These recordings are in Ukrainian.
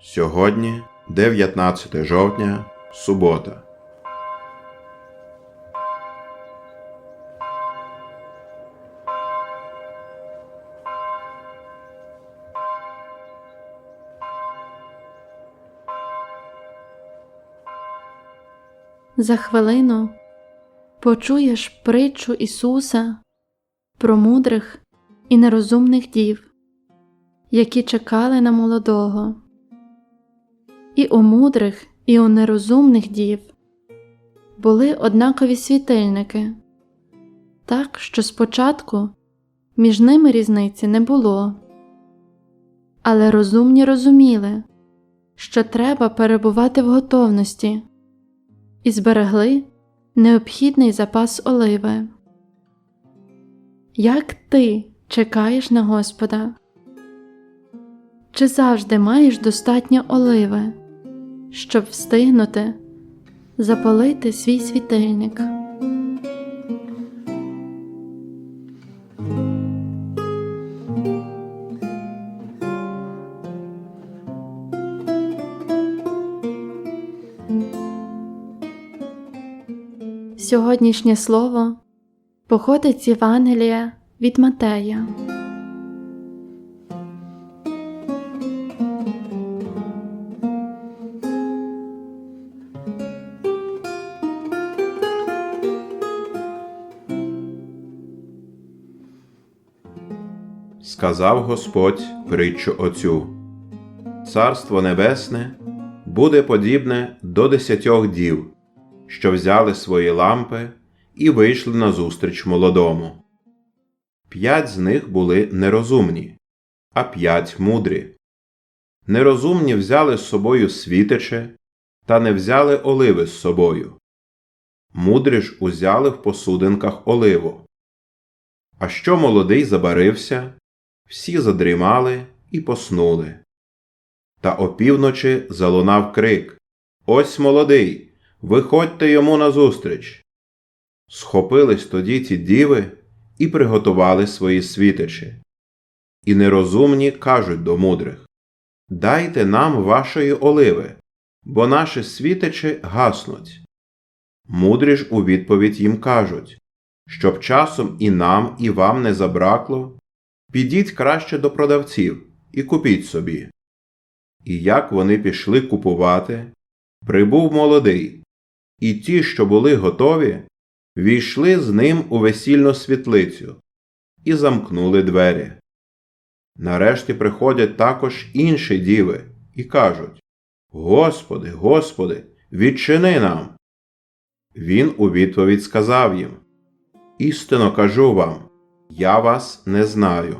Сьогодні 19 жовтня, субота. За хвилину почуєш притчу Ісуса про мудрих і нерозумних дів, які чекали на молодого. І у мудрих, і у нерозумних дів були однакові світильники, так що спочатку між ними різниці не було. Але розумні розуміли, що треба перебувати в готовності і зберегли необхідний запас оливи. Як ти чекаєш на Господа? Чи завжди маєш достатньо оливи, щоб встигнути запалити свій світильник? Сьогоднішнє слово походить з Євангелія від Матея. Сказав Господь притчу оцю Царство Небесне буде подібне до десятьох дів, що взяли свої лампи і вийшли назустріч молодому. П'ять з них були нерозумні, а п'ять мудрі. Нерозумні взяли з собою світиче, та не взяли оливи з собою. Мудрі ж узяли в посудинках оливу. А що молодий забарився, всі задрімали і поснули. Та опівночі залунав крик Ось молодий, виходьте йому назустріч. Схопились тоді ті діви і приготували свої світичі. І нерозумні кажуть до мудрих Дайте нам вашої оливи, бо наші світичі гаснуть. Мудрі ж у відповідь їм кажуть щоб часом і нам, і вам не забракло, підіть краще до продавців і купіть собі. І як вони пішли купувати, прибув молодий, і ті, що були готові, війшли з ним у весільну світлицю і замкнули двері. Нарешті приходять також інші діви і кажуть Господи, Господи, відчини нам. Він у відповідь сказав їм Істинно кажу вам, я вас не знаю.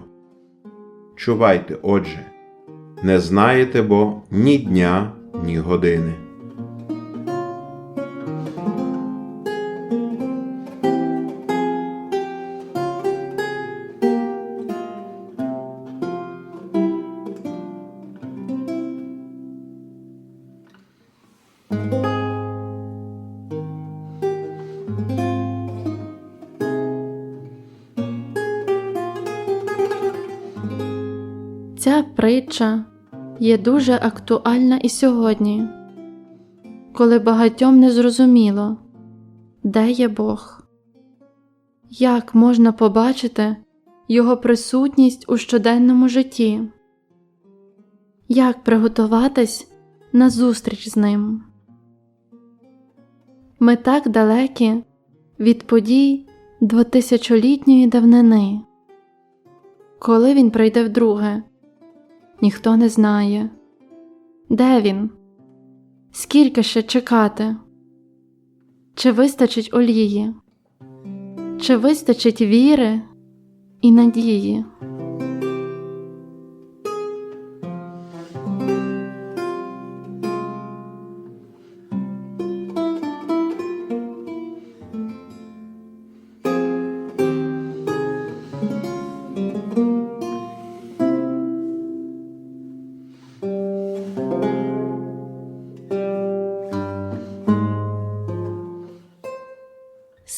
Чувайте, отже, не знаєте бо ні дня, ні години. Притча є дуже актуальна і сьогодні, коли багатьом не зрозуміло, де є Бог, як можна побачити Його присутність у щоденному житті, як приготуватись на зустріч з ним. Ми так далекі від подій двотисячолітньої давнини. Коли він прийде вдруге, ніхто не знає. Де він? Скільки ще чекати? Чи вистачить олії? Чи вистачить віри і надії?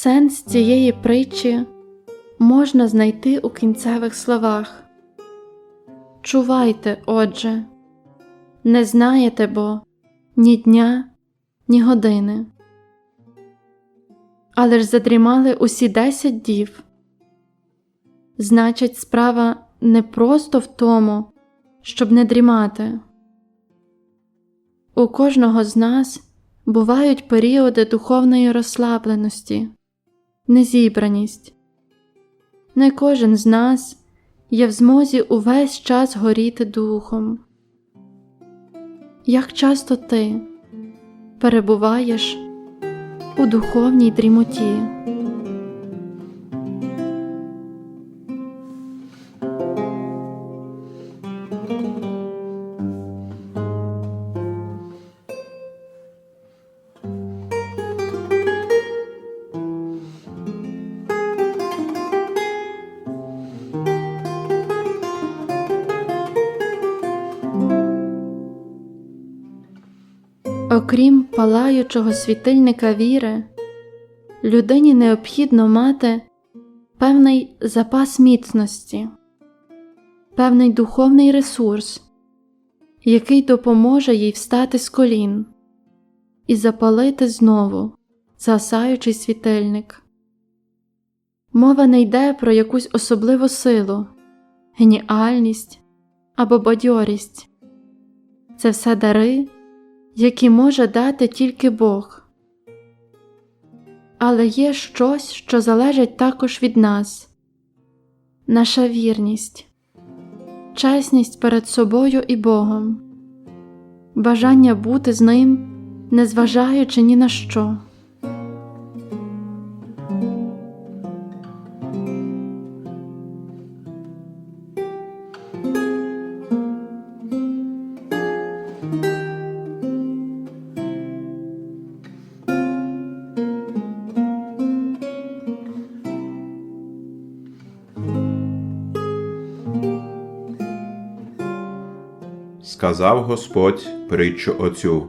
Сенс цієї притчі можна знайти у кінцевих словах. Чувайте, отже, не знаєте бо ні дня, ні години. Але ж задрімали усі десять дів. Значить, справа не просто в тому, щоб не дрімати. У кожного з нас бувають періоди духовної розслабленості, незібраність. Не кожен з нас є в змозі увесь час горіти духом. Як часто ти перебуваєш у духовній дрімоті? Окрім палаючого світильника віри, людині необхідно мати певний запас міцності, певний духовний ресурс, який допоможе їй встати з колін і запалити знову згасаючий світильник. Мова не йде про якусь особливу силу, геніальність або бадьорість. Це все дари які може дати тільки Бог. Але є щось, що залежить також від нас наша вірність, чесність перед собою і Богом, бажання бути з Ним, незважаючи ні на що. Сказав Господь притчу оцю: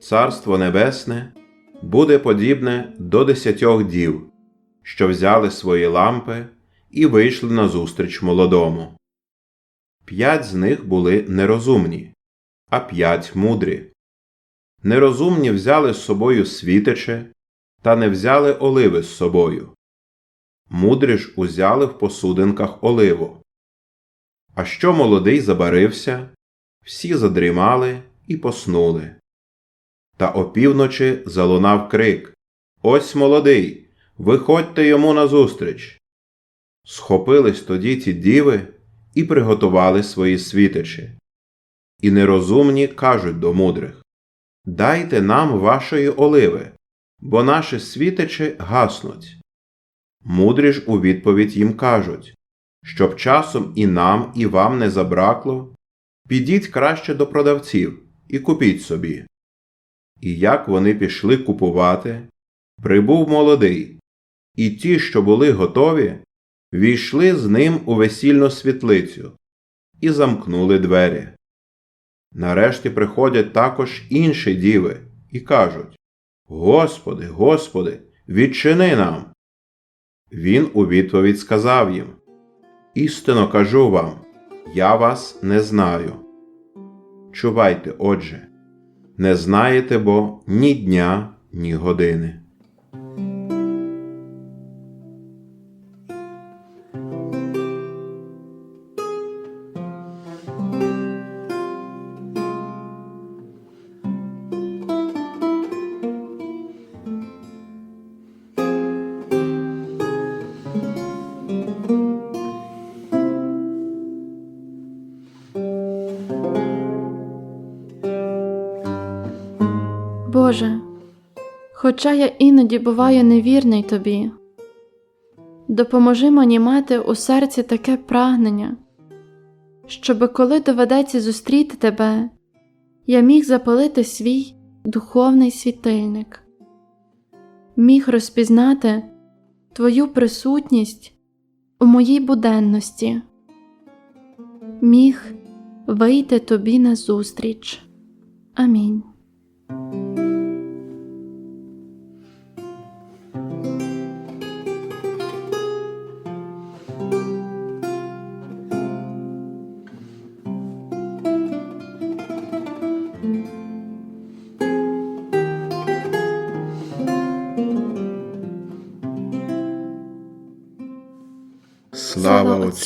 Царство Небесне буде подібне до десятьох дів, що взяли свої лампи і вийшли назустріч молодому. П'ять з них були нерозумні, а п'ять мудрі. Нерозумні взяли з собою світиче, та не взяли оливи з собою. Мудрі ж узяли в посудинках оливу. А що молодий забарився, всі задрімали і поснули. Та опівночі залунав крик Ось молодий, виходьте йому назустріч. Схопились тоді ті діви і приготували свої світичі. І нерозумні кажуть до мудрих Дайте нам вашої оливи, бо наші світичі гаснуть. Мудрі ж у відповідь їм кажуть щоб часом і нам, і вам не забракло, підіть краще до продавців і купіть собі. І як вони пішли купувати, прибув молодий, і ті, що були готові, війшли з ним у весільну світлицю і замкнули двері. Нарешті приходять також інші діви і кажуть Господи, Господи, відчини нам. Він у відповідь сказав їм Істинно кажу вам, я вас не знаю. Чувайте, отже, не знаєте бо ні дня, ні години. Боже, хоча я іноді буваю невірний тобі, допоможи мені мати у серці таке прагнення, щоби коли доведеться зустріти тебе, я міг запалити свій духовний світильник, міг розпізнати Твою присутність у моїй буденності, міг вийти тобі назустріч. Амінь.